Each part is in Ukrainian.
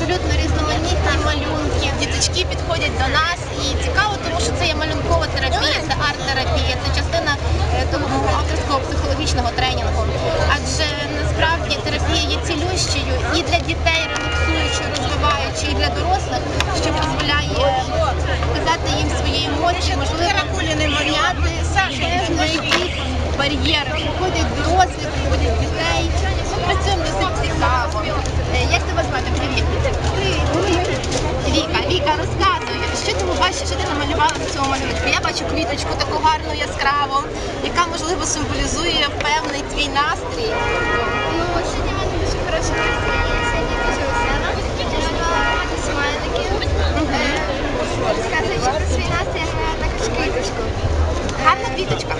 абсолютно різноманітні малюнки. Діточки підходять до нас і цікаво, тому що це є малюнкова терапія, це арт-терапія, це частина е, того ти в цьому малюнку? Я бачу квіточку таку гарну, яскраву, яка можливо символізує певний твій настрій. Ну, сьогодні в мене дуже хороший настрій, я сьогодні дуже весела. Багато смайликів. Е, Розказуючи про свій настрій, я маю також квіточку. Гарна квіточка.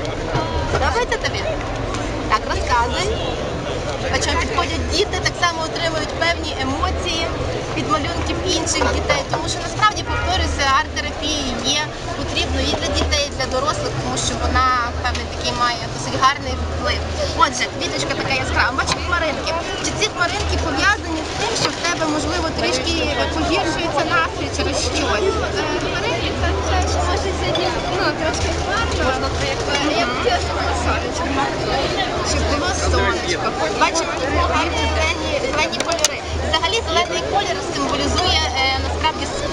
Подобається тобі? Так, розказуй. Бачимо, підходять діти, так само отримують певні емоції від малюнків інших дітей. Тому що насправді повторюся, арт-терапія є потрібно і для дітей, і для дорослих, тому що вона певний такий має досить гарний вплив. Отже, квіточка така яскрава. Бачиш хмаринки. Чи ці хмаринки пов'язані з тим, що в тебе можливо трішки погіршується настрій через щось? Хмаринки це означає, що може сьогодні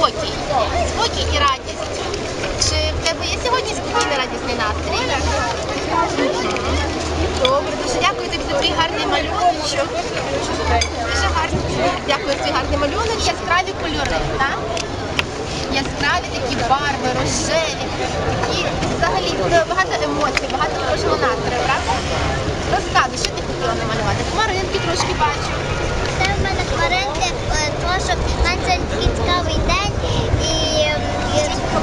спокій. Спокій і радість. Чи в тебе є сьогодні спокійний радісний настрій? Добре, дуже дякую тобі за твій гарний малюночок. Дуже гарний. Дякую за твій гарний малюнок. Яскраві кольори, так? Яскраві такі барви, рожеві, такі взагалі е, багато емоцій, багато хорошого настрою, правда? Розказуй, що ти хотіла намалювати? Хмаринки трошки бачу. Це в мене хмаринки, е, тому що в мене цікавий день. І е,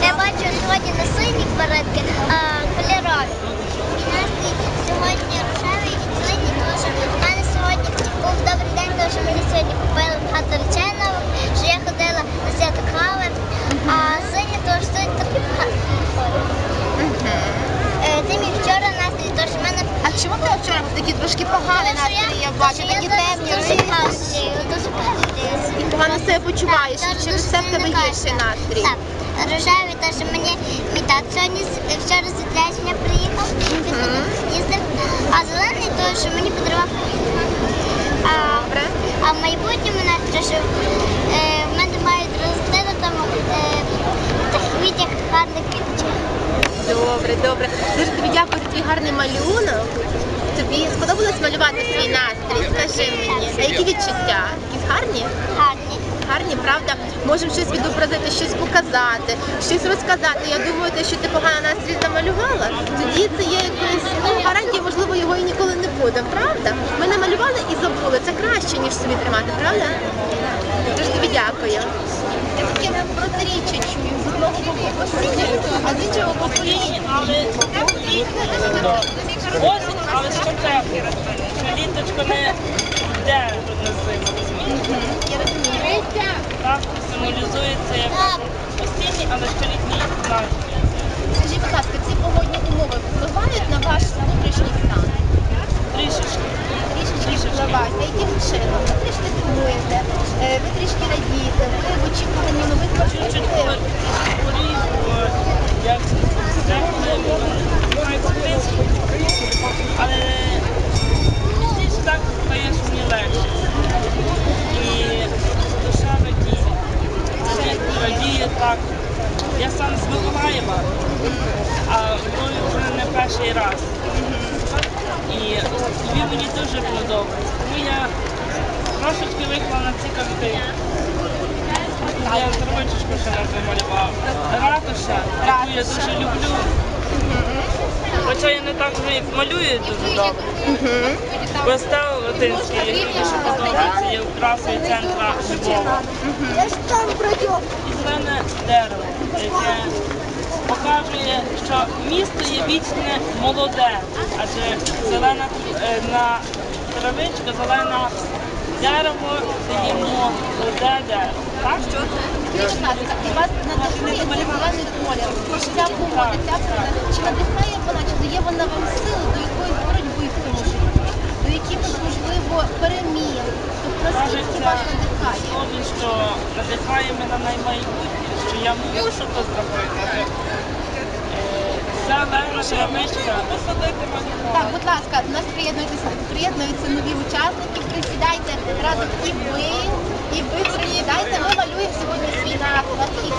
я бачу сьогодні не сині хмаринки, а кольорові. І настрій сьогодні рожевий і синій, тому що в мене сьогодні був добрий день, тому що мені сьогодні купили багато речей нових, що я ходила на свято кави. А синій, тому що сьогодні такий Е, Це мій вчора настрій, тому що в мене А вчора був такий трошки поганий настрій? Я бачу, такі темні. І погано себе почуваєш, Так, і через це в тебе гірший настрій. Так, рожевий, тому що мені мій тат сьогодні вчора з відрядження приїхав, їздив, а зелений, тому що мені подарував а, в майбутньому настрій, що е, в мене мають е, в квітях гарних квіточках. Добре, добре. Дуже тобі дякую за твій гарний малюнок. Тобі сподобалось малювати свій настрій? Скажи мені, а які відчуття? Якісь гарні? Гарні. Гарні, правда? Можемо щось відобразити, щось показати, щось розказати. Я думаю, те, що ти погано настрій намалювала, тоді це є якоюсь ну, гарантія, можливо, його і ніколи не буде, правда? Ми намалювали і забули. Це краще, ніж собі тримати, правда? Дуже тобі дякую. Таке протиріччя чую з одного боку осіння, а з іншого боку літнє. але осінь, але ще тепло. Що літочко не йде на зиму? Я розумію. Так символізується як осінній, але ще літній настрій. Скажіть, будь ласка, ці погодні умови впливають на ваш внутрішній стан? Трішечки. Трішечки впливають. Яким чином? Ви трішки сумуєте, е, ви трішки радієте, Але так що мені легше. І душа радіє. Я сам з Миколаєва, вже не перший раз. І Львів мені дуже подобається. Тому я трошечки вийшла на ці картини. Я травичку ще не замалював. Ратуша, яку я дуже люблю. Хоча я не так вже малюю дуже добре. Костел Латинський, який дуже подобається, є красою центра Львова. І зелене дерево, яке показує, що місто є вічне молоде, адже зелена е, на травичка, зелена це є молоде дерево. Так? Будь ласка, і вас надихає зелений колір? Ця погода, ця природа. Чи надихає вона, чи дає вона вам сили до якоїсь боротьби житті? До якихось, можливо, перемін? Тобто наскільки вас надихає? слові, що надихає мене на майбутнє, що я мушу то зробити. Е, Ця верна травичка. Так, будь ласка, до нас приєднуйтеся, приєднуються нові учасники. Присідайте разом і ви, і ви приїдайте, Ми малюємо сьогодні свій наклад.